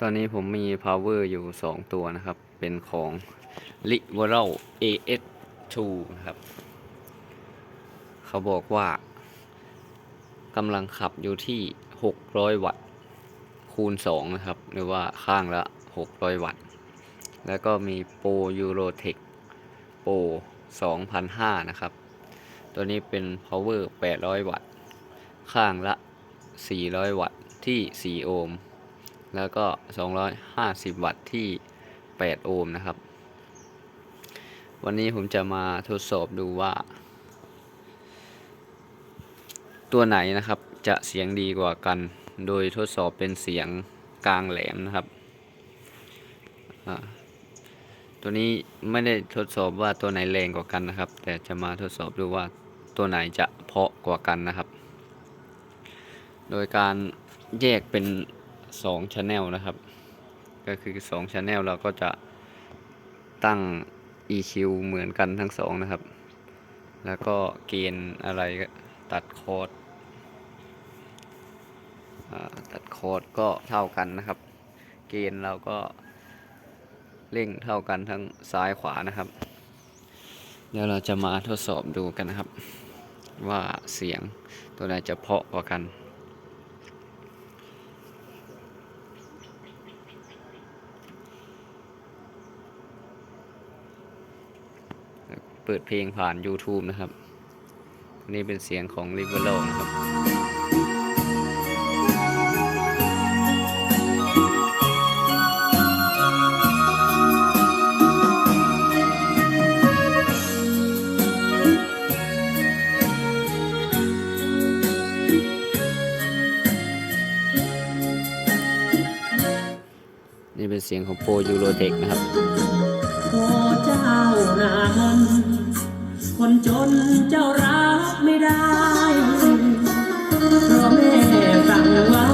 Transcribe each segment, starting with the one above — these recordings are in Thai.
ตอนนี้ผมมี power อยู่ 2 ตัวนะครับ เป็นของ l i b e r a l AS2 นะครับ เขาบอกว่ากำลังขับอยู่ที่ 600 วัตต์ คูณ 2 นะครับ หรือว่าข้างละ 600 วัตต์ แล้วก็มี Pro Eurotech Pro 2005 นะครับ ตัวนี้เป็น power 800 วัตต์ ข้างละ 400 วัตต์ ที่ 4 โอห์ม แล้วก็ 250 วัตต์ที่ 8 โอห์มนะครับ วันนี้ผมจะมาทดสอบดูว่า ตัวไหนนะครับจะเสียงดีกว่ากัน โดยทดสอบเป็นเสียงกลางแหลมนะครับ ตัวนี้ไม่ได้ทดสอบว่าตัวไหนแรงกว่ากันนะครับ แต่จะมาทดสอบดูว่าตัวไหนจะเพาะกว่ากันนะครับ โดยการแยกเป็น 2 Channel นะครับ ก็คือ 2 Channel เราก็จะตั้ง EQ เหมือนกันทั้งสองนะครับ แล้วก็เกณฑ์อะไรก็ตัดคอร์ดตัดคอร์ดก็เท่ากันนะครับ เกณฑ์เราก็เร่งเท่ากันทั้งซ้ายขวานะครับ เดี๋ยวเราจะมาทดสอบดูกันนะครับ ว่าเสียงตัวไหนจะเพราะกว่ากัน เปิดเพลงผ่าน YouTube นะครับ นี่เป็นเสียงของ r i v e r o นะครับ นี่เป็นเสียงของ Pro Eurotech นะครับโอ้เจ้านามน คนจนเจ้ารักไม่ได้ เพราะแม่สั่งไว้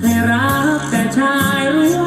ให้รักแต่ชายรู้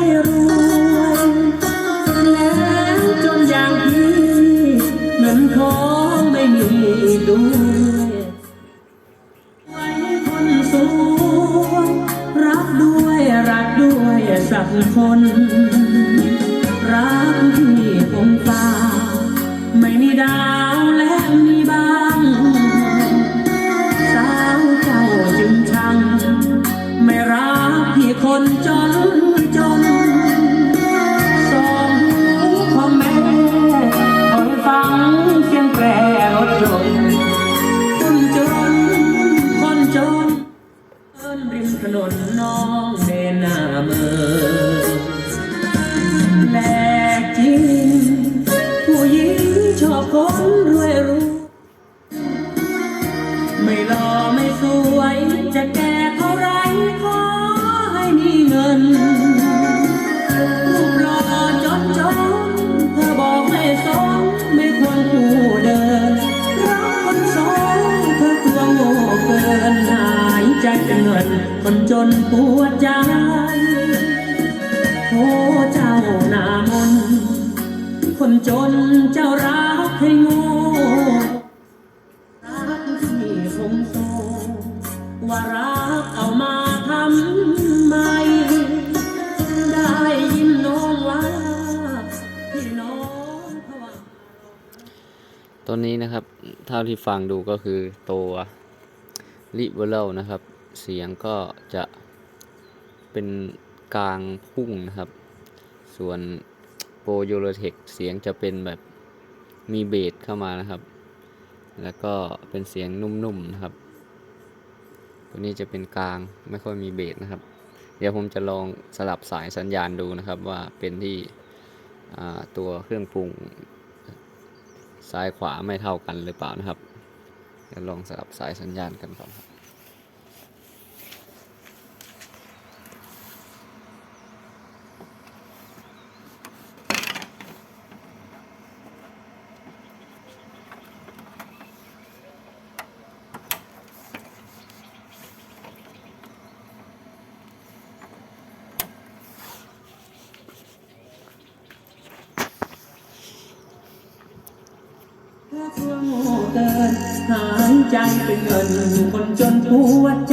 ถนนน้อง คนจนปวดใจโอ้เจ้าหน้ามน คนจนเจ้ารักให้โง่รักที่คงโตว่ารักเอามาทำไม ได้ยินน้องว่าพี่น้องวตัวนี้นะครับเท่าที่ฟังดูก็คือตัวลิเวอร์นะครับ เสียงก็จะเป็นกลางพุ่งนะครับ ส่วนโปรโยโรเทคเสียงจะเป็นแบบมีเบสเข้ามานะครับ แล้วก็เป็นเสียงนุ่มๆนะครับ ตัวนี้จะเป็นกลางไม่ค่อยมีเบสนะครับ เดี๋ยวผมจะลองสลับสายสัญญาณดูนะครับว่าเป็นที่ตัวเครื่องปรุงซ้ายขวาไม่เท่ากันหรือเปล่านะครับเดี๋ยวลองสลับสายสัญญาณกันก่อนครับ เพื่อเพื่อโง่เกินหาย ใจเป็นเงินคนจนปวดใจ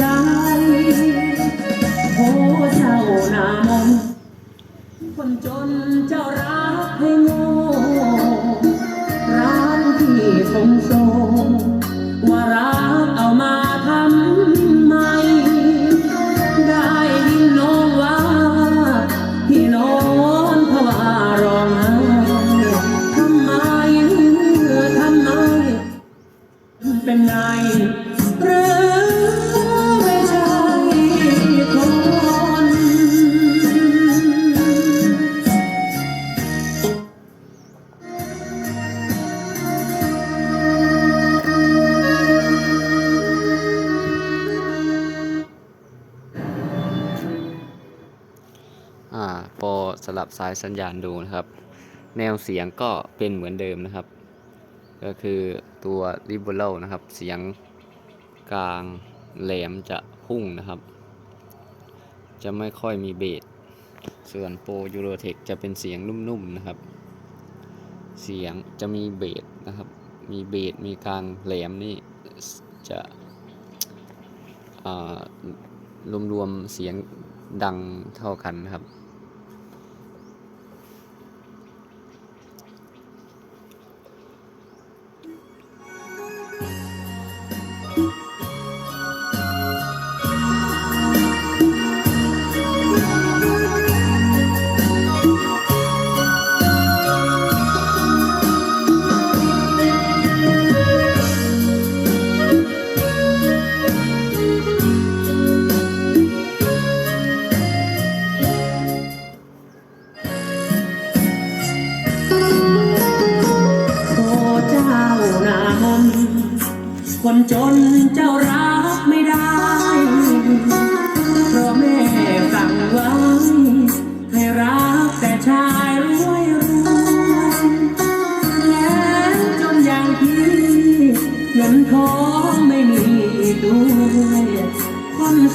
ายสัญญาณดูนะครับ แนวเสียงก็เป็นเหมือนเดิมนะครับ ก็คือตัว r i b e r a l นะครับเสียงกลางแหลมจะพุ่งนะครับ จะไม่ค่อยมีเบสส่วนโปรยูโรเทคจะเป็นเสียงนุ่มๆนะครับ เสียงจะมีเบสนะครับ มีเบสมีกลางแหลมนี่จะรวมๆเสียงดังเท่ากันนะครับ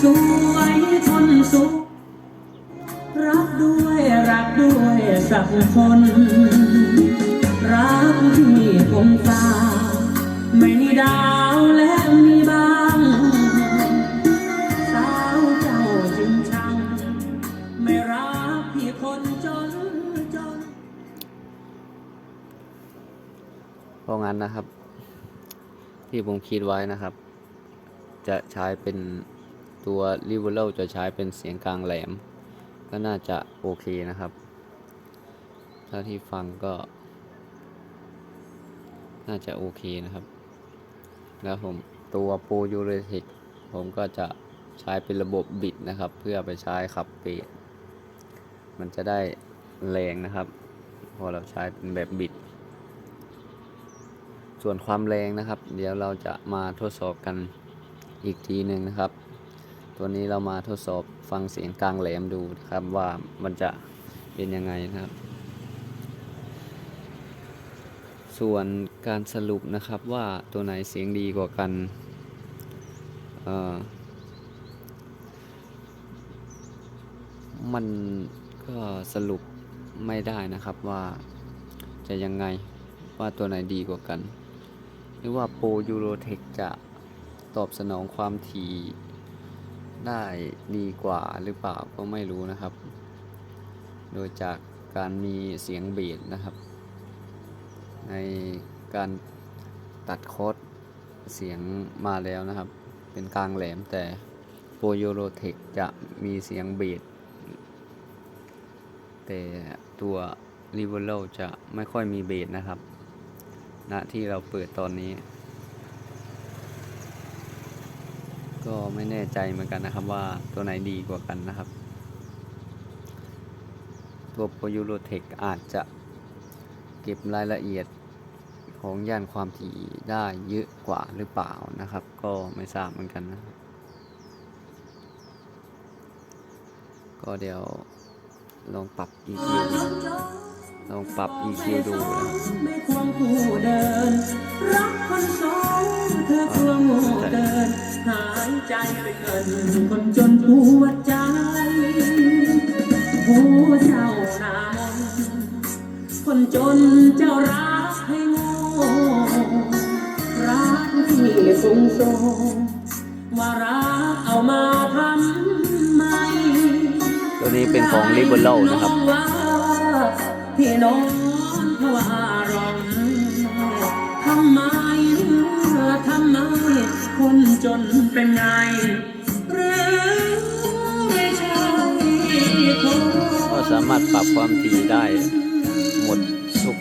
สวยคนสุข รักด้วยรักด้วยสักคน รักที่คงฟ้าไม่มีดาวและมีบาง สาวเจ้าจริงชัง ไม่รักพี่คนจนจนเพราะงั้นนะครับ ที่ผมคิดไว้นะครับ จะใช้เป็น ตัว r i v e r a l จะใช้เป็นเสียงกลางแหลม ก็น่าจะโอเคนะครับ ถ้าที่ฟังก็ น่าจะโอเคนะครับ แล้วผมตัวโปรยูเรเทคผมก็จะใช้เป็นระบบบิดนะครับ เพื่อไปใช้ขับเบสมันจะได้แรงนะครับ พอเราใช้เป็นแบบบิด ส่วนความแรงนะครับ เดี๋ยวเราจะมาทดสอบกันอีกทีหนึ่งนะครับ ตัวนี้เรามาทดสอบฟังเสียงกลางแหลมดูครับว่ามันจะเป็นยังไงนะครับ ส่วนการสรุปนะครับว่าตัวไหนเสียงดีกว่ากันมันก็สรุปไม่ได้นะครับว่าจะยังไงว่าตัวไหนดีกว่ากัน หรือว่าโปรยูโรเทคจะตอบสนองความถี่ ได้ดีกว่าหรือเปล่าก็ไม่รู้นะครับ โดยจากการมีเสียงเบสนะครับ ในการตัดคอดเสียงมาแล้วนะครับ เป็นกลางแหลมแต่โปรยูโรเทคจะมีเสียงเบสแต่ตัว r i v e r a l จะไม่ค่อยมีเบสนะครับณที่เราเปิดตอนนี้ ก็ไม่แน่ใจเหมือนกันนะครับว่าตัวไหนดีกว่ากันนะครับ ตัว p o y u r o t e c h อาจจะเก็บรายละเอียดของย่านความถี่ได้เยอะกว่าหรือเปล่านะครับ ก็ไม่ทราบเหมือนกันนะก็เดี๋ยวลองปรับ EQ ลองปรับ EQ ดูนะครับไม่ควงผู้เดินรักคนสองเธอควงโง่เกินหายใจไปเกินคนจนปวดใจผู้เจ้านามนคนจนเจ้ารักให้โง่รักที่สูงส่งว่ารักเอามาทำไมตัวนี้เป็นของ r i b e r a l นะครับ น้องว่าที่นอนภาวะร้องทำไมทำไม คนจนเป็นไงหรือไม่ใช่คนก็สามารถปรับความถี่ได้ หมดสุข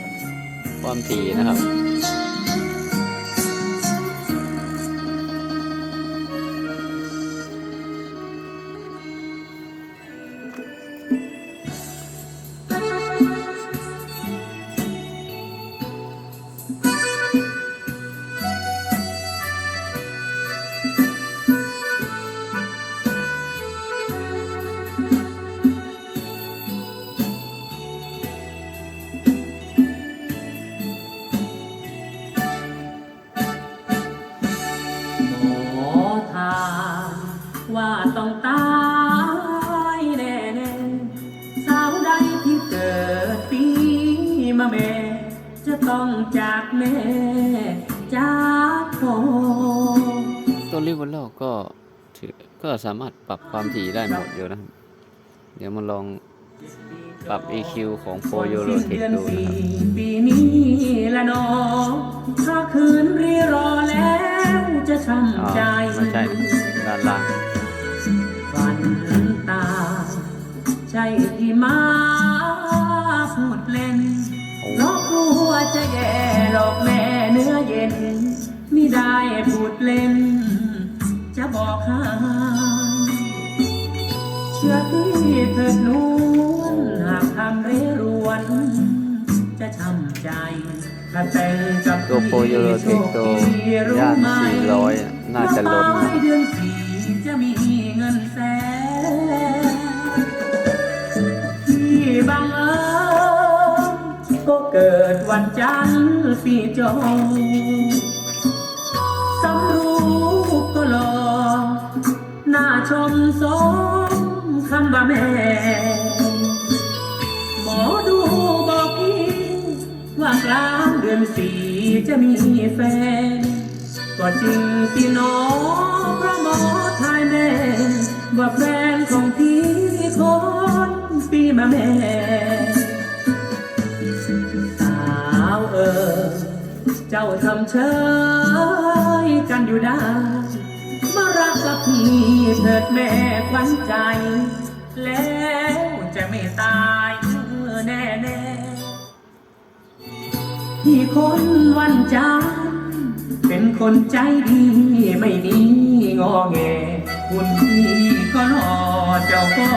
ความถี่นะครับ สามารถปรับความถี่ได้หมดอยู่นะครับ เดี๋ยวมาลองปรับ EQ ของ For y o l o t e c ดูนะครับปีนี้ละเนอถ้าคืนรีรอแล้วจะอ๋อช้ำใจไม่ใช่ด้านล่างฝันตาใช่ที่มาพูดเล่นโอ้เพราะกลัวจะแย่หลอกแม่เนื้อเย็นมิได้พูดเล่น จะบอกให้เชื่อพี่เถิดนวลหากทำเรรวน จะช้ำใจถ้าแต่งกับตัว For y o l o t e c ตัวย่าน400อะน่าจะล้นนะเดือนสี่จะมีเงินแสนที่บังเอิญก็เกิดวันจันทร์ปีจอ ชมสมคำว่าแม่ หมอดูบอกพี่ว่ากลางเดือนสี่จะมีแฟน ก็จริงพี่น้องเพราะหมอทายแม่ ว่าแฟนของพี่คนปีมาแม่ สาวเออ เจ้าทำเชยกันอยู่ได้ ที่เถิดแม่ขวัญใจ แล้วจะไม่ตายแน่แน่ๆพี่คนวันจันทร์เป็นคนใจดีไม่มีงอแงคุณพี่ก็รอเจ้าก็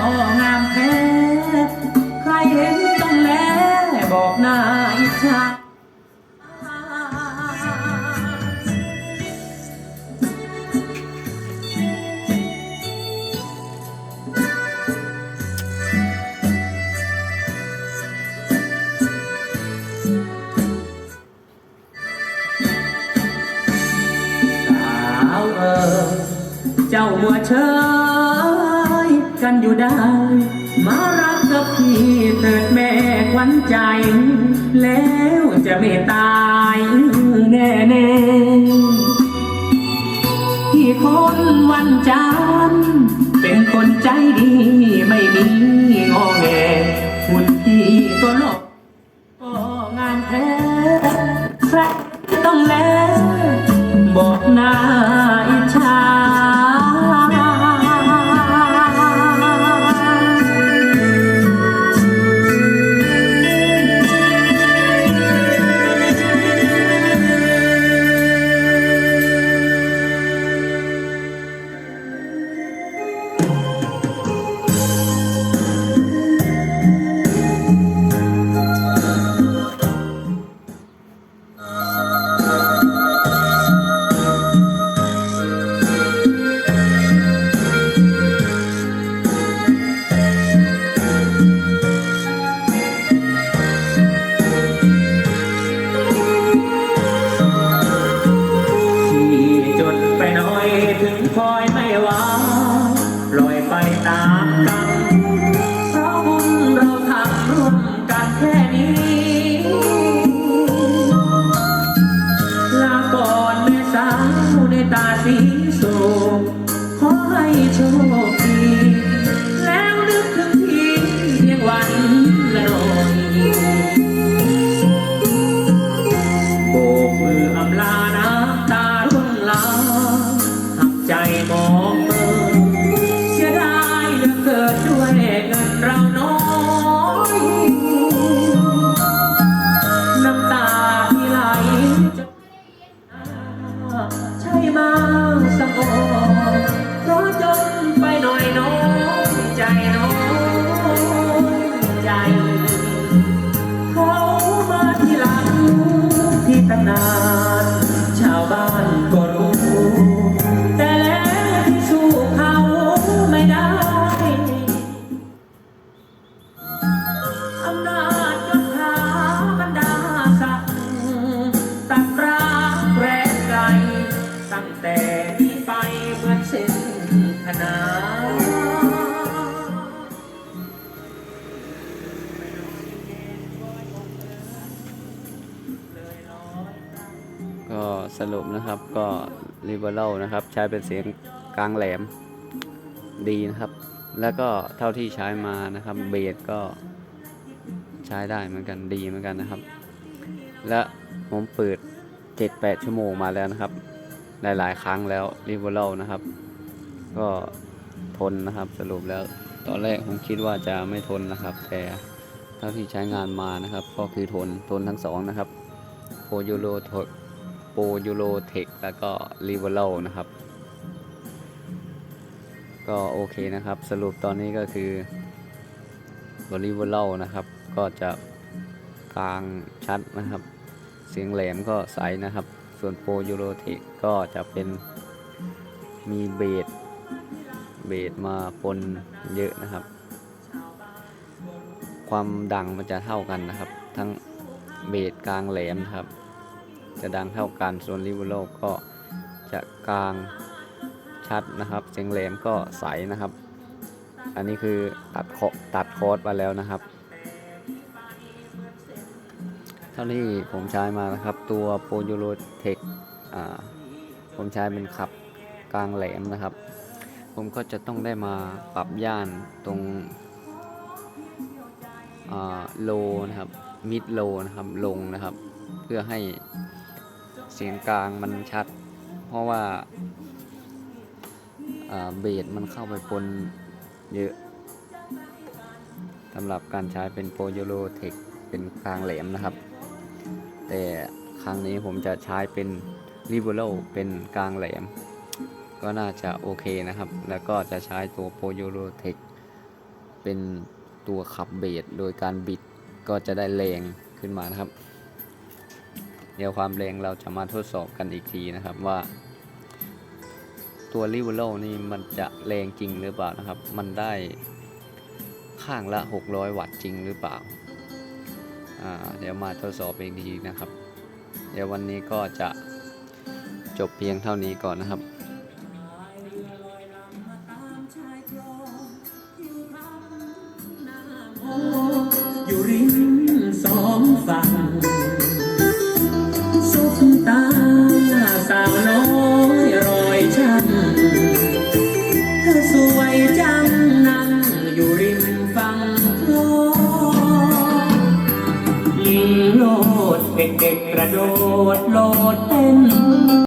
จะไม่ตายแน่แน่ๆพี่คนวันจันเป็นคนใจดีไม่มีงอแงหุ่นพี่ก็หลอกก็งามแท้ใครต้องแลบอกหนา ขนา ก็สรุปนะครับก็ริเบอรัลนะครับ ใช้เป็นเสียงกลางแหลมดีนะครับ แล้วก็เท่าที่ใช้มานะครับเบสก็ใช้ได้เหมือนกันดีเหมือนกันนะครับ และผมเปิด 7-8 ชั่วโมงมาแล้วนะครับ หลาย ๆ ครั้งแล้วริเบอรัลนะครับ ก็ทนนะครับ สรุปแล้วตอนแรกผมคิดว่าจะไม่ทนนะครับ แต่เท่าที่ใช้งานมานะครับ ก็คือทนทนทั้งสองนะครับโพยูโรโทโปรยูโรเทคแล้วก็รีเวลนะครับ ก็โอเคนะครับ สรุปตอนนี้ก็คือบริเวลนะครับ ก็จะกลางชัดนะครับ เสียงแหลมก็ใสนะครับ ส่วนโปรยูโรเทคก็จะเป็นมีเบส เบสมาปนเยอะนะครับ ความดังมันจะเท่ากันนะครับ ทั้งเบสกลางแหลมนะครับ จะดังเท่ากันส่วนริเวโลก็จะกลางชัดนะครับ เสียงแหลมก็ใสนะครับ อันนี้คือตัดคอตัดคอร์สมาแล้วนะครับ เท่านี้ผมใช้มานะครับ ตัวโปรยูโรเทคผมใช้เป็นขับกลางแหลมนะครับ ผมก็จะต้องได้มาปรับย่านตรงโลนะครับมิดโลนะครับลงนะครับ เพื่อให้เสียงกลางมันชัด เพราะว่าเบสมันเข้าไปปนเยอะสำหรับการใช้เป็นโปรโยโรเทคเป็นกลางแหลมนะครับ แต่ครั้งนี้ผมจะใช้เป็นริเวโ o เป็นกลางแหลม ก็น่าจะโอเคนะครับ แล้วก็จะใช้ตัวโปโยโรเทคเป็นตัวขับเบสโดยการบิดก็จะได้แรงขึ้นมานะครับ เดี๋ยวความแรงเราจะมาทดสอบกันอีกทีนะครับว่าตัวริเวโ o นี่มันจะแรงจริงหรือเปล่านะครับ มันได้ข้างละ 600 วัตต์จริงหรือเปล่า อ่า เดี๋ยวมาทดสอบเองทีนะครับ เดี๋ยววันนี้ก็จะจบเพียงเท่านี้ก่อนนะครับ ระโดดโลด